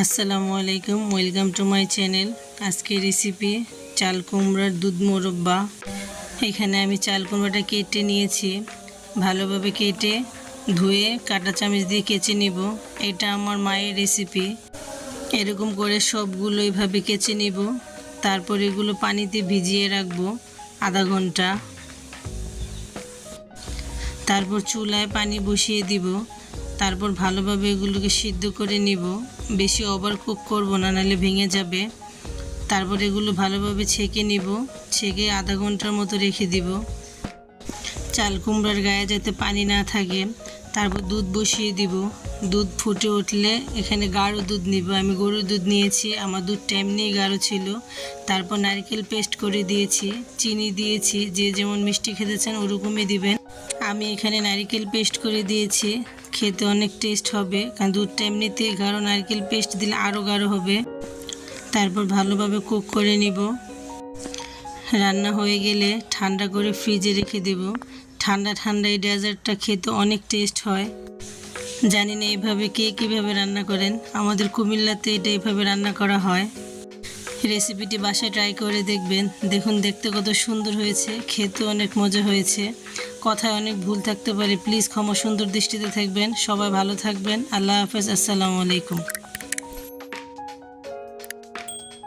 আসসালামু আলাইকুম, welcome to my channel. আজকে রেসিপি চাল কুমড়ার দুধ মোরব্বা। এখানে আমি চাল কুমড়াটা কেটে নিয়েছি। ভালোভাবে কেটে ধুয়ে কাঁটা চামচ দিয়ে কেচে নিব। এটা আমার মায়ের রেসিপি এরকম করে সবগুলো এইভাবে কেচে নিব। তারপর এগুলো পানিতে ভিজিয়ে রাখব আধা ঘণ্টা। তারপর চুলায় পানি বসিয়ে দিব। তারপর ভালোভাবে এগুলোকে সিদ্ধ করে নিব। বেশি ওভার কুক করব না, নাহলে ভেঙে যাবে। তারপর এগুলো ভালোভাবে ছেঁকে নিব। ছেঁকে আধা ঘণ্টার মতো রেখে দিব। চাল কুমড়ার গায়ে যাতে পানি না থাকে, তারপর দুধ বসিয়ে দিব। দুধ ফুটে উঠলে এখানে গাঢ় দুধ নিব। আমি গরুর দুধ নিয়েছি, আমার দুধটা এমনিই গাঢ় ছিল। তারপর নারকেল পেস্ট করে দিয়েছি, চিনি দিয়েছি, যে যেমন মিষ্টি খেতে চান ওরকমই দিবেন। আমি এখানে নারকেল পেস্ট করে দিয়েছি। খেতে অনেক টেস্ট হবে। কারণ দুধটা এমনিতে গাঢ় নারকেল পেস্ট দিলে আরও গাঢ় হবে। তারপর ভালোভাবে কুক করে নিব। রান্না হয়ে গেলে ঠান্ডা করে ফ্রিজে রেখে দেব। ঠান্ডা ঠান্ডা এই ডেজার্টটা খেতে অনেক টেস্ট হয়। জানি না এইভাবে কে কীভাবে রান্না করেন। আমাদের কুমিল্লাতে এটা এইভাবে রান্না করা হয়। রেসিপিটি বাসায় ট্রাই করে দেখবেন। দেখুন, দেখতে কত সুন্দর হয়েছে। খেতে অনেক মজা হয়েছে। কথায় অনেক ভুল থাকতে পারে। প্লিজ ক্ষমা সুন্দর দৃষ্টিতে থাকবেন। সবাই ভালো থাকবেন। আল্লাহ হাফেজ। আসসালামু আলাইকুম।